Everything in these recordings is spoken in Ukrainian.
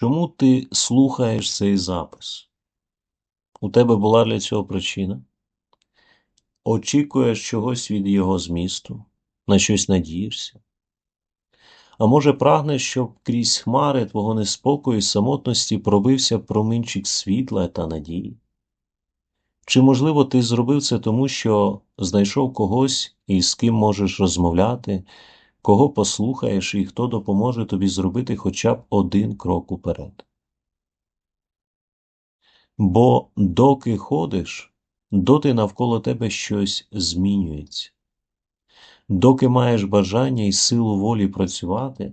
Чому ти слухаєш цей запис? У тебе була для цього причина? Очікуєш чогось від його змісту, на щось надієшся? А може, прагнеш, щоб крізь хмари твого неспокою і самотності пробився промінчик світла та надії? Чи, можливо, ти зробив це тому, що знайшов когось і з ким можеш розмовляти, кого послухаєш і хто допоможе тобі зробити хоча б один крок уперед? Бо доки ходиш, доти навколо тебе щось змінюється. Доки маєш бажання і силу волі працювати,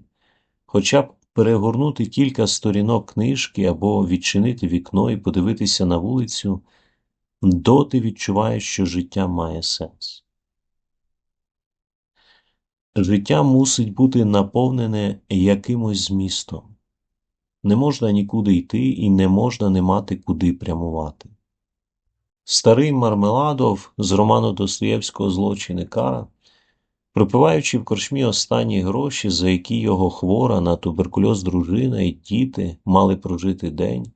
хоча б перегорнути кілька сторінок книжки або відчинити вікно і подивитися на вулицю, доти відчуваєш, що життя має сенс. Життя мусить бути наповнене якимось змістом. Не можна нікуди йти і не можна не мати куди прямувати. Старий Мармеладов з роману Достоєвського злочини кара, припиваючи в корчмі останні гроші, за які його хвора на туберкульоз дружина і діти мали прожити день,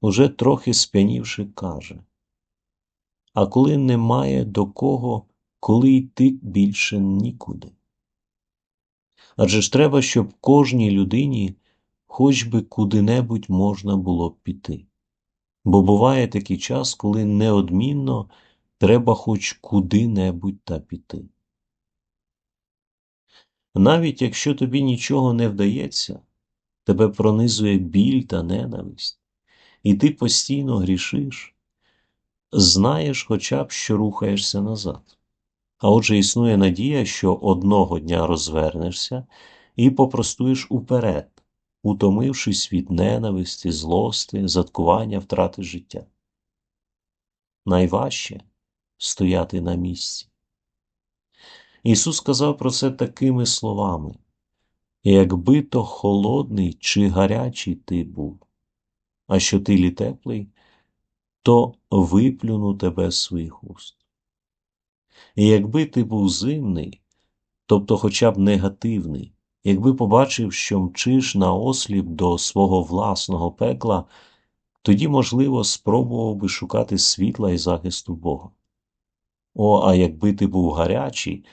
уже трохи сп'янівши, каже А коли немає до кого, коли йти більше нікуди. Адже ж треба, щоб кожній людині хоч би куди-небудь можна було б піти. Бо буває такий час, коли неодмінно треба хоч куди-небудь та піти. Навіть якщо тобі нічого не вдається, тебе пронизує біль та ненависть, і ти постійно грішиш, знаєш хоча б, що рухаєшся назад. А отже, існує надія, що одного дня розвернешся і попростуєш уперед, утомившись від ненависті, злости, заткування, втрати життя. Найважче стояти на місці. Ісус сказав про це такими словами Якби то холодний чи гарячий ти був, а що ти лі теплий, то виплюну тебе з своїх уст. І якби ти був зимний, тобто хоча б негативний, якби побачив, що мчиш на осліп до свого власного пекла, тоді, можливо, спробував би шукати світла і захисту Бога. О, а якби ти був гарячий,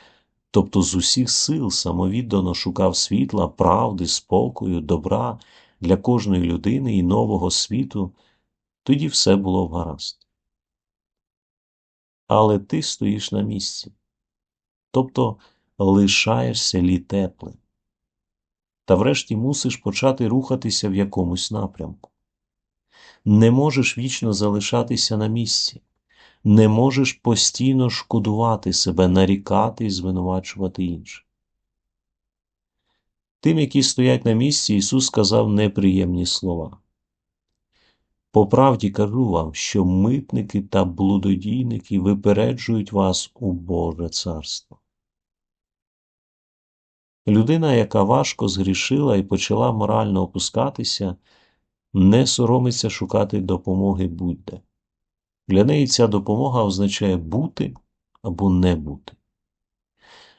тобто з усіх сил самовіддано шукав світла, правди, спокою, добра для кожної людини і нового світу, тоді все було в гаразд. Але ти стоїш на місці, тобто лишаєшся лі теплим та врешті мусиш почати рухатися в якомусь напрямку. Не можеш вічно залишатися на місці, не можеш постійно шкодувати себе, нарікати і звинувачувати інших. Тим, які стоять на місці, Ісус сказав неприємні слова. По правді кажу вам, що митники та блудодійники випереджують вас у Боже царство. Людина, яка важко згрішила і почала морально опускатися, не соромиться шукати допомоги будь-де. Для неї ця допомога означає бути або не бути.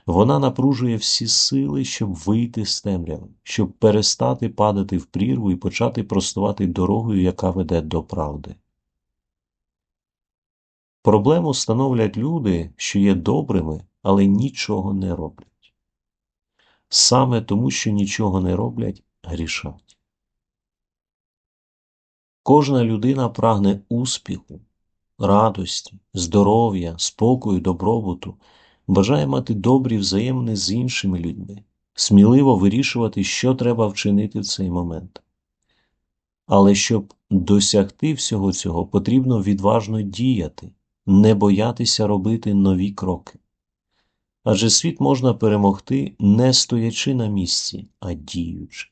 Вона напружує всі сили, щоб вийти з темряви, щоб перестати падати в прірву і почати простувати дорогою, яка веде до правди. Проблему становлять люди, що є добрими, але нічого не роблять саме тому, що нічого не роблять, грішать. Кожна людина прагне успіху, радості, здоров'я, спокою, добробуту, бажає мати добрі взаємини з іншими людьми, сміливо вирішувати, що треба вчинити в цей момент. Але щоб досягти всього цього, потрібно відважно діяти, не боятися робити нові кроки. Адже світ можна перемогти, не стоячи на місці, а діючи.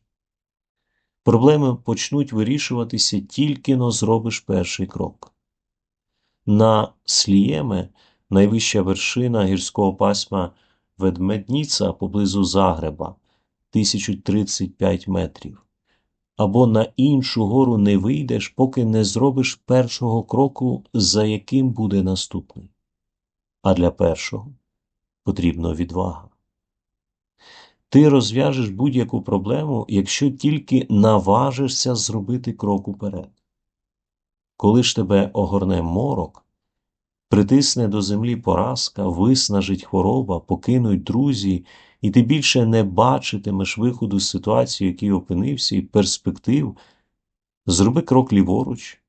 Проблеми почнуть вирішуватися тільки но зробиш перший крок. На Слієме, найвища вершина гірського пасма Ведмедніца поблизу Загреба 1035 метрів. Або на іншу гору не вийдеш, поки не зробиш першого кроку, за яким буде наступний. А для першого потрібна відвага. Ти розв'яжеш будь-яку проблему, якщо тільки наважишся зробити крок уперед. Коли ж тебе огорне морок, притисне до землі поразка, виснажить хвороба, покинуть друзі, і ти більше не бачитимеш виходу з ситуації, в якій опинився, і перспектив, зроби крок ліворуч,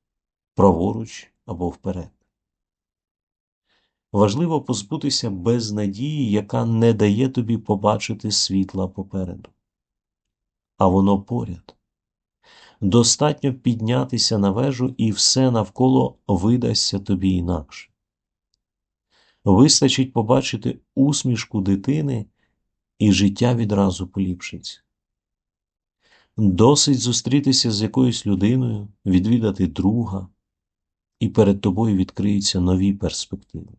праворуч або вперед. Важливо позбутися безнадії, яка не дає тобі побачити світла попереду. А воно поряд. Достатньо піднятися на вежу, і все навколо видасться тобі інакше. Вистачить побачити усмішку дитини, і життя відразу поліпшиться. Досить зустрітися з якоюсь людиною, відвідати друга, і перед тобою відкриються нові перспективи.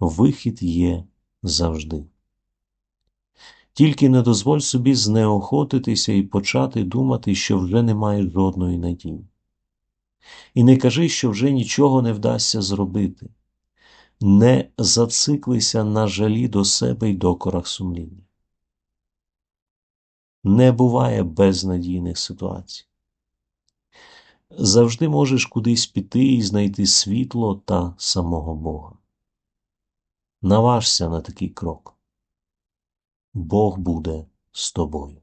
Вихід є завжди. Тільки не дозволь собі знеохотитися і почати думати, що вже немає жодної надії. І не кажи, що вже нічого не вдасться зробити. Не зациклися на жалі до себе й докорах сумління. Не буває безнадійних ситуацій. Завжди можеш кудись піти і знайти світло та самого Бога. Наважся на такий крок. Бог буде з тобою.